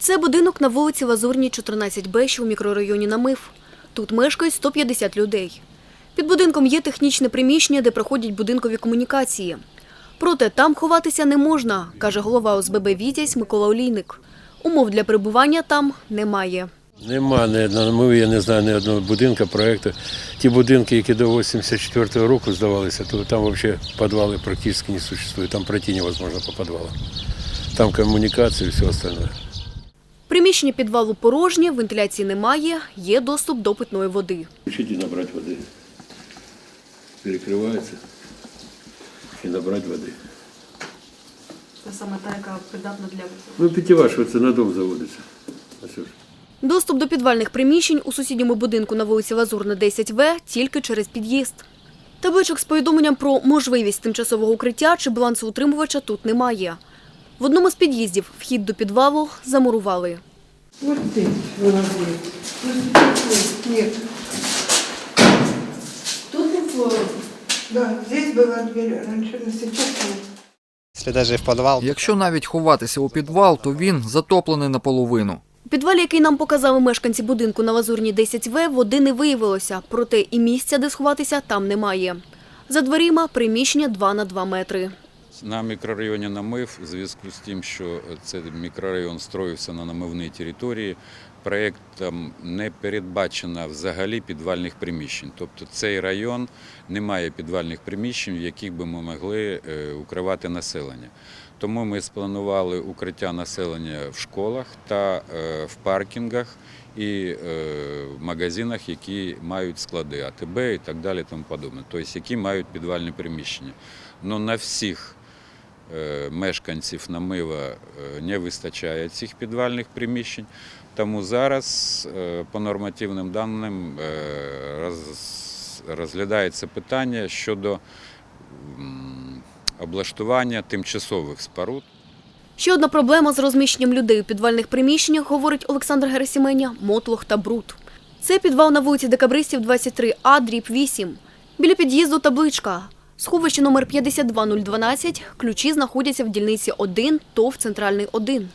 Це будинок на вулиці Лазурній, 14Б, що у мікрорайоні Намив. Тут мешкають 150 людей. Під будинком є технічне приміщення, де проходять будинкові комунікації. Проте там ховатися не можна, каже голова ОСББ «Вітязь» Микола Олійник. Умов для перебування там немає. Нема ні одного, я не знаю, ні одного будинку, проєкту. Ті будинки, які до 84-го року здавалися, то там взагалі підвали практично не существує. Там пройти невозможно по підвалам. Там комунікації і все остальное. Приміщення підвалу порожнє, вентиляції немає, є доступ до питної води. І набрати води. Перекривається і набрати води. Це саме та, яка придатна для Ну, питєва, що це на дом заводиться. Доступ до підвальних приміщень у сусідньому будинку на вулиці Лазурна 10В тільки через під'їзд. Табличок з повідомленням про можливість тимчасового укриття чи балансоутримувача тут немає. В одному з під'їздів вхід до підвалу замурували. Здесь. Тут Да, здесь дверь сейчас нет. Якщо навіть ховатися у підвал, то він затоплений наполовину. у підвалі, який нам показали мешканці будинку на Лазурній 10В, води не виявилося, проте і місця, де сховатися, там немає. За дверима приміщення 2 на 2 метри. На мікрорайоні Намив, в зв'язку з тим, що цей мікрорайон строївся на намивній території, проєктом не передбачено взагалі підвальних приміщень. Тобто цей район не має підвальних приміщень, в яких би ми могли е, укривати населення. Тому ми спланували укриття населення в школах та е, в паркінгах і е, в магазинах, які мають склади АТБ і так далі, тому подобне, тобто які мають підвальні приміщення. Но на всіх мешканців Намива е, не вистачає цих підвальних приміщень. Тому зараз е, по нормативним даним е, розглядається питання щодо облаштування тимчасових споруд. Ще одна проблема з розміщенням людей у підвальних приміщеннях, говорить Олександр Герасіменя, мотлох та бруд. Це підвал на вулиці Декабристів 23А, дріб 8. Біля під'їзду табличка. Сховище номер 52012. Ключі знаходяться в дільниці 1, ТОВ Центральний 1.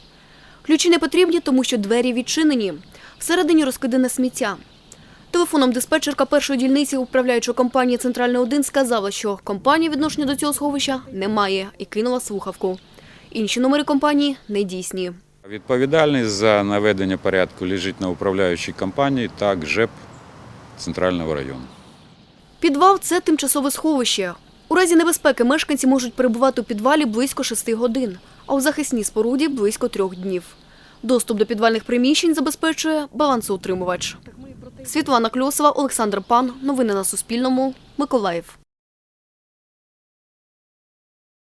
Ключі не потрібні, тому що двері відчинені. Всередині розкидане сміття. Телефоном диспетчерка першої дільниці управляючої компанії Центральний 1 сказала, що компанія відношення до цього сховища не має і кинула слухавку. Інші номери компанії недійсні. Відповідальність за наведення порядку лежить на управляючій компанії та ГЖЕП Центрального району. Підвал це тимчасове сховище. У разі небезпеки мешканці можуть перебувати у підвалі близько шести годин, а у захисній споруді близько трьох днів. Доступ до підвальних приміщень забезпечує балансоутримувач. Світлана Кльосова, Олександр Пан. Новини на Суспільному. Миколаїв.